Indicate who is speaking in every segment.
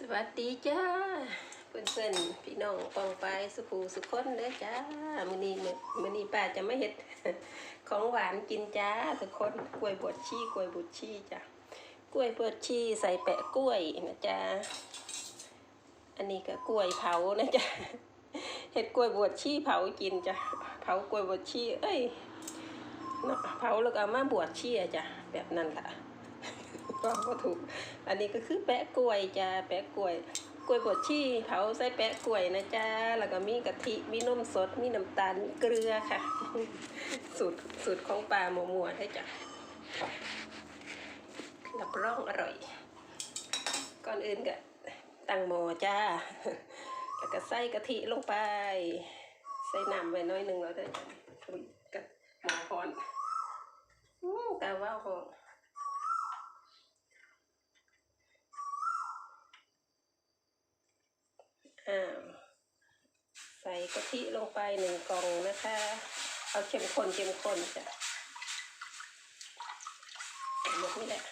Speaker 1: สวัสดีจ้าเพื่อนเพื่อนๆพี่น้องปองไปสุขูสุขคนเด้อจ้ามื้อนี้มื้อนี้ป้าจะไม่เฮ็ดของหวานกินจ้าทุกคนกล้วยบวชชีกล้วยบวชชีจ้ะกล้วยบวชชีใส่แปะกล้วยนะจ้าอันนี้ก็กล้วยเผานะจ้ะเฮ็ดกล้วยบวชชีเผากินจ้ะเผากล้วยบวชชีเอ้ยเนาะเผาแล้วก็เอามาบวชชีอะจ้ะแบบนั้นล่ะ ก็ก็ถูก อันนี้ก็คือแปะกล้วยจ้าแปะกล้วย กล้วยบดชีเผาใส่แปะกล้วยนะจ้าแล้วก็มีกะทิมีนมสดมีน้ำตาลมีเกลือค่ะ สูตรสูตรของปลาหมัวมัวได้จ้ะรับรองอร่อย ก่อนอื่นก็ตั้งหม้อจ้า แล้วก็ใส่กะทิลงไป ใส่น้ำไว้น้อยหนึ่งแล้วได้จ้ะอุ๊ยกับหม้อหอนอู้กาว่าหอน อ่าใส่กะทิลงไปหนึ่งกล่องนะคะ เอาเข้มข้นเข้มข้นจ้ะหมดนี่แหละ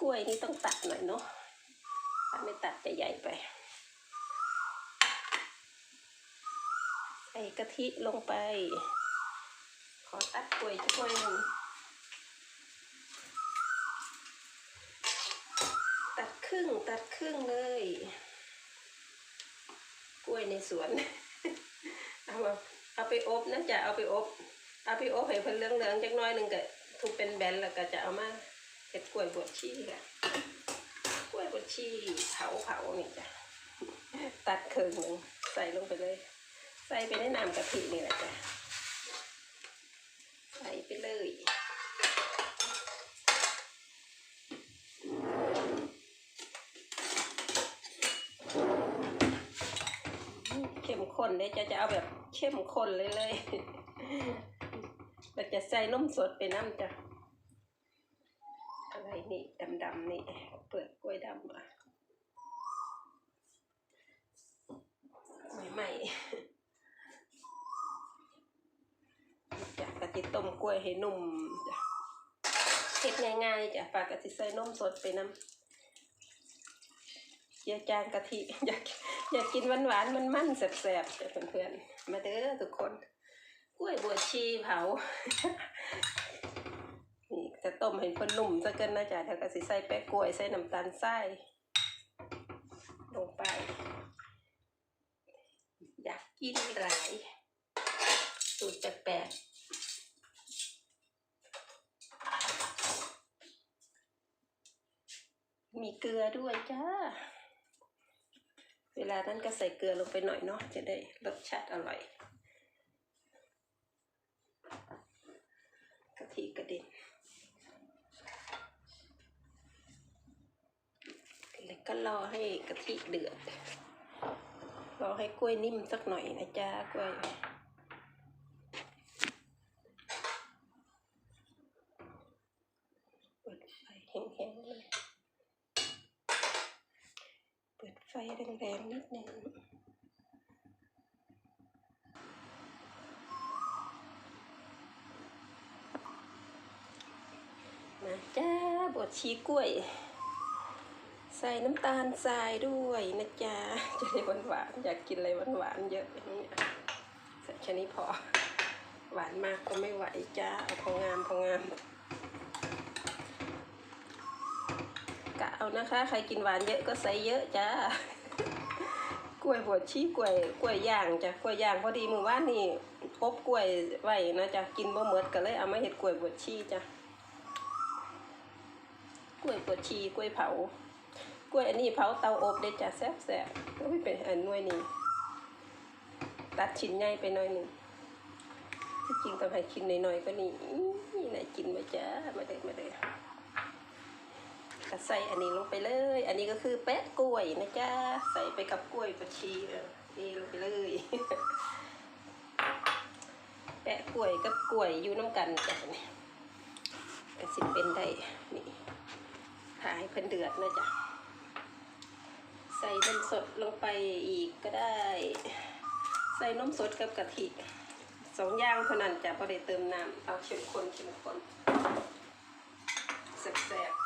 Speaker 1: กล้วยนี่ต้องตัดหน่อยเนาะถ้าไม่ตัดจะใหญ่ไป ใส่กะทิลงไป ขอตัดกล้วยถ้วยหนึ่ง ตัดค รึ่งตัดครึ่งเลย กล้วยในสวน เอามาเอาไปอบนะจะเอาไปอบ เอาไปอบให้เพิ่นเหลืองๆจักน้อยหนึ่งก็ทุบเป็นแบนแล้วก็จะเอามาเฮ็ดกล้วยบวชชีค่ะ กล้วยบวชชีเผาเผาๆนี่จ้ะ ตัดครึ่งหนึ่งใส่ลงไปเลย ใส่ไปในน้ำกะทินี่แหละจ้ะ ใส่ไปเลย เข้มข้นเลยจะจะเอาแบบเข้มข้นเลยเลยเราจะใส่นมสดไปน้ำจ้ะอะไรนี่ดำๆนี่เปลือกกล้วยดำอะใหม่ๆจ้ะกะทิต้มกล้วยให้นุ่มจ้ะเฮ็ดง่ายๆจ้ะปากกะทิใส่นมสดไปน้ำเจียวจานกะทิอยาก อยากกินหวานหวานมันมันแสบๆจ้ะเพื่อนๆ มาเด้อทุกคนกล้วยบวชชีเผา นี่จะต้มให้เพิ่นนุ่มซะเกินนะจ๊ะแล้วก็สิใส่แป้กล้วยใส่น้ำตาลทรายลงไป อยากกินหลายสูตรแปลกๆมีเกลือด้วยจ้า ลานั้นก็ใส่เกลือลงไปหน่อยเนาะจะได้รสชาติอร่อยกะทิกระเด็นแล้วก็รอให้กะทิเดือด รอให้กล้วยนิ่มสักหน่อยนะจ๊ะกล้วย เปิดไฟแห้งๆเลย เปิด ไฟแรงๆนิดนึงมาจ้าบดชีกล้วย ใส่น้ำตาลทรายด้วยนะจ๊ะจะได้หวานๆอยากกินอะไรหวานๆเยอะอย่างนี้ยใส่แค่นี้พอ หวานมากก็ไม่ไหวจ้าเอาพองามพองามะเอานะคะ ใครกินหวานเยอะก็ใส่เยอะจ้ากล้วยบวชชีกล้วยกล้วยย่างจ้ะกล้วยย่างพอดีมือว่านนี่อบกล้วยไว้นะจ้ะกินบ่หมดก็เลยเอามาเฮ็ดกล้วยบวชชีจ้ะกล้วยบวชชีกล้วยเผากล้วยอันนี้เผาเตาอบได้จ้ะแซ่บแซ่บๆโอ้ยเป็นอันน่วยนี้ตัดชิ้นใหญ่ไปหน่อยหนึ่งที่จริงต้องให้ชิ้นน้อยๆก็นี่นี่ไหนกินมาจ้ามาเด้อมาเด้อ ก็ใส่อันนี้ลงไปเลย อันนี้ก็คือแปะกล้วยนะจ๊ะ ใส่ไปกับกล้วยผักชีเออนี่ลงไปเลย แปะกล้วยกับกล้วยอยู่น้ำกันจ้ะนี่ก็สิเป็นได้ นี่ถ่ายเพิ่นเดือดนะจ๊ะ ใส่นมสดลงไปอีกก็ได้ ใส่นมสดกับกะทิสองอย่างเท่านั้นจะพอได้เติมน้ำเอาเข้มข้นเข้มข้นแซ่บๆ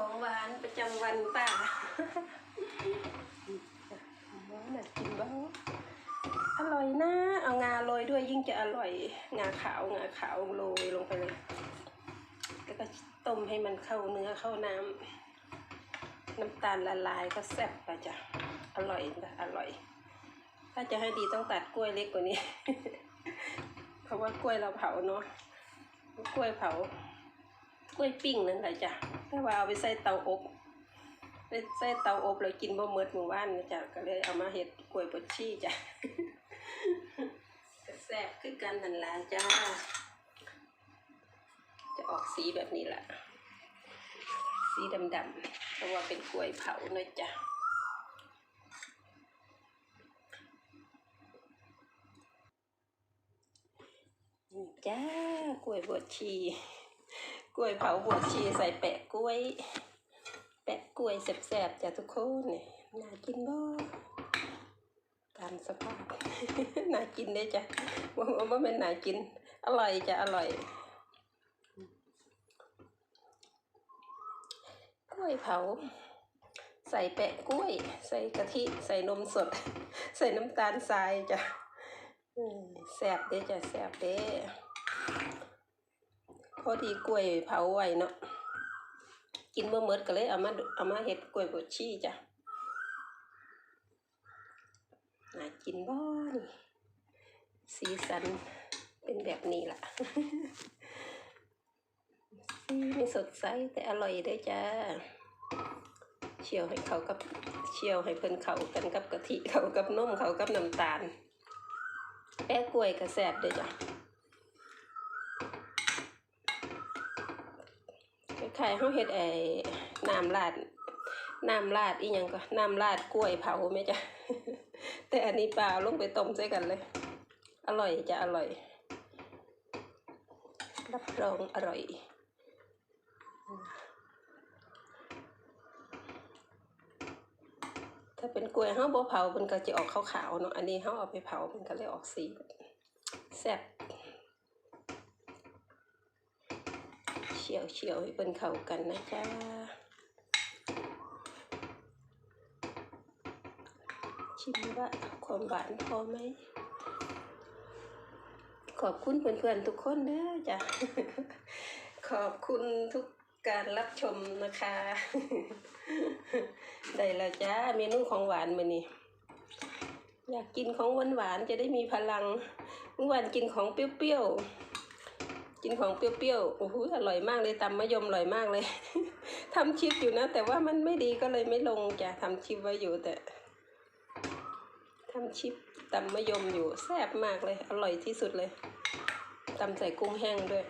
Speaker 1: ของหวานประจำวันป้าว่าน่ากินบ้างอร่อยนะเอางาโรยด้วยยิ่งจะอร่อย งาขาวงาขาวโรยลงไปเลยแล้วก็ต้มให้มันเข้าเนื้อเข้าน้ำน้ำตาลละลายก็แซ่บไปจ้ะอร่อยนะอร่อย ถ้าจะให้ดีต้องตัดกล้วยเล็กกว่านี้ เพราะว่ากล้วยเราเผาเนาะกล้วยเผา ล้วยปิ้งนั่นแหละจ้ะแต่ว่าเอาไปใส่เตาอบไปใส่เตาอบแล้วกินบ่เมิดหมู่บ้านนะจ้ะก็เลยเอามาเฮ็ดกล้วยบดชีจ้ะแซ่บคือกันนั่นแหละจ้า จะออกสีแบบนี้แหละสีดำๆเพราะว่าเป็นกล้วยเผานะจ๊ะจ้ากล้วยบวชชีก ล้วยเผาบวชชีใส่แปะกล้วย แปะกล้วยแสบๆจ้ะทุกคนนี่น่ากินบ่ตามสภาพน่ากินได้จ้ะว่าว่าเป็นน่ากิน อร่อยจ้ะอร่อยกล้วยเผา ใส่แปะกล้วย ใส่กะทิใส่นมสด ใส่น้ำตาลทรายจ้ะแซบเด้จ้ะแซบเด้ พอดีกล้วยเผาไว้เนาะกินเมื่อมดก็เลยเอามาเอามาเฮ็ดกล้วยบดชีจ้ะน่ากินบ่นี่สีสันเป็นแบบนี้ล่ะสีไม่สดใสแต่อร่อยด้อจ้าเชียวให้เขากับเชียวให้เพิ่นเขากันกับกะทิเขากับนมเขากับน้ำตาล แปะกล้วยก็แซบด้วยจ้ะ คล้ายๆเฮาเฮ็ดไอ้น้ำราดน้ำราดอีหยังก็น้ำราดกล้วยเผาไหมจ้ะแต่อันนี้เปล่าลงไปต้มใส่กันเลย อร่อยจะอร่อย รับรองอร่อยถ้าเป็นกล้วยเฮาบ่เผามันก็จะออกขาวๆเนาะ อันนี้เฮาเอาไปเผามันก็เลยออกสีแบบแซ่บเฉียวเฉียวให้เพิ่นเข้ากันนะจ๊ะชิมว่าความหวานพอไหม ขอบคุณเพื่อนๆทุกคนเด้อจ้ะ ขอบคุณทุกการรับชมนะคะ ได้แล้วจ้าเมนูของหวานมื้อนี้อยากกินของหวานหวานจะได้มีพลังเมื่อวานกินของเปรี้ยวๆ กินของเปรี้ยวๆ โอ้โห อร่อยมากเลยตำมะยมอร่อยมากเลยทำคลิปอยู่นะ แต่ว่ามันไม่ดีก็เลยไม่ลงจ้ะทำคลิปไว้อยู่แต่ทำคลิปตำมะยมอยู่แซ่บมากเลย อร่อยที่สุดเลยตำใส่กุ้งแห้งด้วย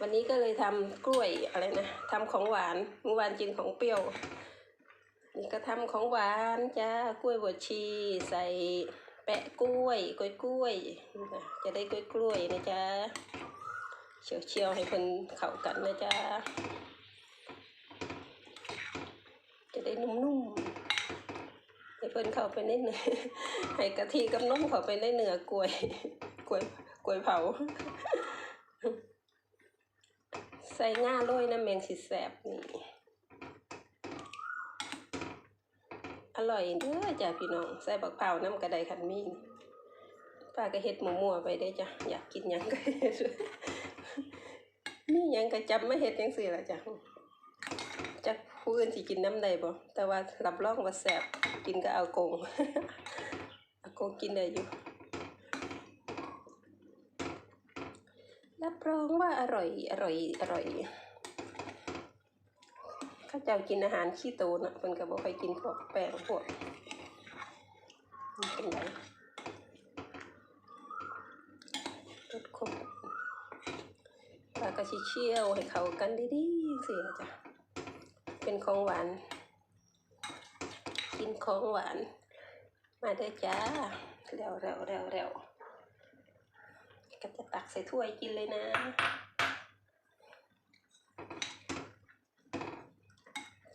Speaker 1: วันนี้ก็เลยทำกล้วยอะไรนะทำของหวานเมื่อวานกินของเปรี้ยว นี่ก็ทำของหวานจ้ากล้วยบวชชีใส่ แปะกล้วยกล้วยกล้วย จะได้กล้วยกล้วยนะจ๊ะเชียวเชียวให้เพิ่นเข้ากันนะจ๊ะจะได้นุ่มๆให้เพิ่นเข้าไปในเนื้อให้กะทิกับนมเข้าไปในเนื้อกล้วยกล้วยกล้วยเผา ใส่ง่าโรยน้ำแมงสิแสบนี่ อร่อยเด้อจ้ะพี่น้อง ใส่บักเผาน้ำกระไดขันมีนป้าก็เฮ็ดหมูมัวไปได้จ้ะ อยากกินยังก็เฮ็ดนี่ยังก็จำไม่เฮ็ดจังซี่ล่ะจ้ะจักผู้อื่นสิกินน้ำใดบ่แต่ว่ารับรองว่าแซ่บกินก็เอากงเอากงกินได้อยู่รับรองว่าอร่อยอร่อยอร่อย ข้าเจ้ากินอาหารขี้โตนะเพิ่นก็บ่ค่อยกินพวกแป้งพวกนี่เป็นไรรสคมปลากระชิเชี่ยวให้เข้ากันดีๆสิจ้ะเป็นของหวาน กินของหวาน มาเด้อจ้าเร็วเร็วเร็วเร็วก็จะตักใส่ถ้วยกินเลยนะ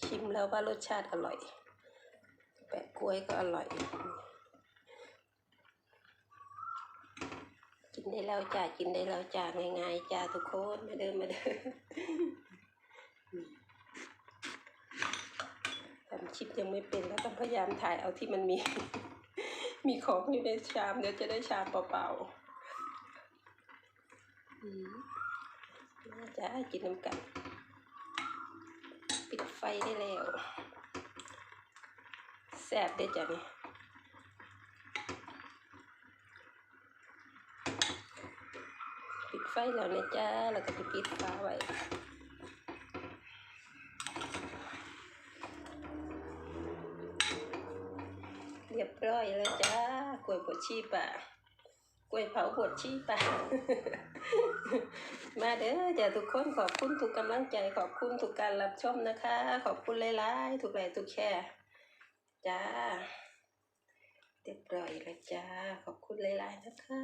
Speaker 1: ชิ มแล้วว่ารสชาติอร่อย แปะกล้วยก็อร่อย กินได้แล้วจ้ากินได้แล้วจ้าง่ายๆจ้าทุกคนมาเดินมาเดินทำคลิปยังไม่เป็นแล้วต้องพยายามถ่ายเอาที่มันมี มีของอยู่ในชามเดี๋ยวจะได้ชามเปล่าๆอืมน่าจะกินน้ำกัน ปิดไฟได้แล้วแซ่บเด้จ้ะนี่ปิดไฟแล้วนะจ้าแล้วก็จะปิดฟ้าไว้เรียบร้อยแล้วจ้ากล้วยบดชีป่า กล้วยเผาบดชีป่ามาเด้อจ้าทุกคนขอบคุณทุกกำลังใจ ขอบคุณทุกการรับชมนะคะ ขอบคุณหลายๆทุกไลค์ทุกแชร์จ้าเรียบร้อยแล้วจ้า ขอบคุณหลายๆนะคะ